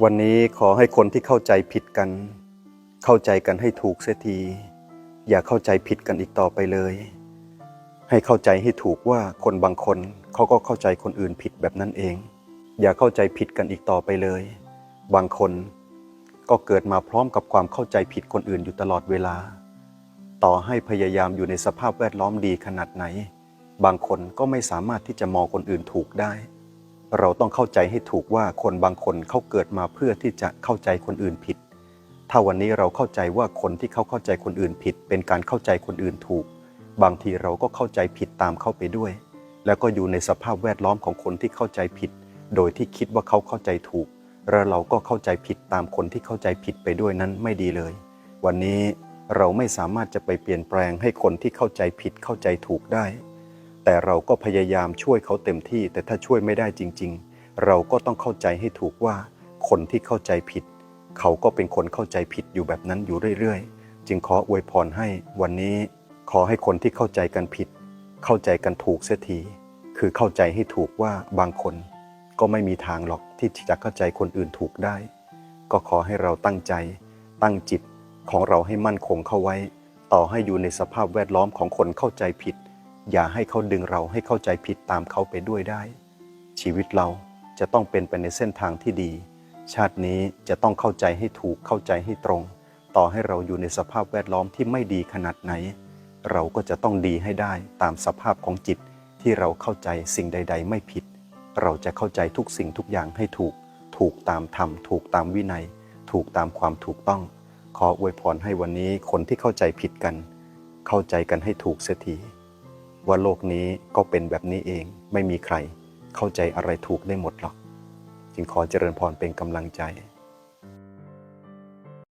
วันนี้ขอให้คนที่เข้าใจผิดกัน เข้าใจกันให้ถูกเสียที อย่าเข้าใจผิดกันอีกต่อไปเลย ให้เข้าใจให้ถูกว่าคนบางคนเขาก็เข้าใจคนอื่นผิดแบบนั้นเอง อย่าเข้าใจผิดกันอีกต่อไปเลย บางคนก็เกิดมาพร้อมกับความเข้าใจผิดคนอื่นอยู่ตลอดเวลา ต่อให้พยายามอยู่ในสภาพแวดล้อมดีขนาดไหน บางคนก็ไม่สามารถที่จะมองคนอื่นถูกได้ เราต้องเข้าใจให้ถูกว่าคนบางคนเขาเกิดมาเพื่อที่จะเข้าใจคนอื่นผิด ถ้าวันนี้เราเข้าใจว่าคนที่เขาเข้าใจคนอื่นผิด เป็นการเข้าใจคนอื่นถูก บางทีเราก็เข้าใจผิดตามเข้าไปด้วย แล้วก็อยู่ในสภาพแวดล้อมของคนที่เข้าใจผิด โดยที่คิดว่าเขาเข้าใจถูก แล้วเราก็เข้าใจผิดตามคนที่เข้าใจผิดไปด้วยนั้นไม่ดีเลย วันนี้เราไม่สามารถจะไปเปลี่ยนแปลงให้คนที่เข้าใจผิดเข้าใจถูกได้ แต่เราก็พยายามช่วยเขาเต็มที่ แต่ถ้าช่วยไม่ได้จริง ๆ เราก็ต้องเข้าใจให้ถูกว่าคนที่เข้าใจผิด เขาก็เป็นคนเข้าใจผิดอยู่แบบนั้นอยู่เรื่อยๆ จึงขออวยพรให้วันนี้ขอให้คนที่เข้าใจกันผิด เข้าใจกันถูกเสียทีคือเข้าใจให้ถูกว่าบางคน ก็ไม่มีทางหรอกที่จะเข้าใจคนอื่นถูกได้ ก็ขอให้เราตั้งใจ ตั้งจิตของเราให้มั่นคงเข้าไว้ ต่อให้อยู่ในสภาพแวดล้อมของคนเข้าใจผิด อย่าให้เขาดึงเราให้เข้าใจผิดตามเขาไปด้วยได้ ชีวิตเราจะต้องเป็นไปในเส้นทางที่ดี ชาตินี้จะต้องเข้าใจให้ถูกเข้าใจให้ตรง ต่อให้เราอยู่ในสภาพแวดล้อมที่ไม่ดีขนาดไหน เราก็จะต้องดีให้ได้ตามสภาพของจิตที่เราเข้าใจสิ่งใด ๆ ไม่ผิด เราจะเข้าใจทุกสิ่งทุกอย่างให้ถูก ถูกตามธรรม ถูกตามวินัย ถูกตามความถูกต้อง ขออวยพรให้วันนี้คนที่เข้าใจผิดกัน เข้าใจกันให้ถูกเสียที ว่าโลกนี้ก็เป็นแบบนี้เอง ไม่มีใครเข้าใจอะไรถูกได้หมดหรอก จึงขอเจริญพรเป็นกำลังใจ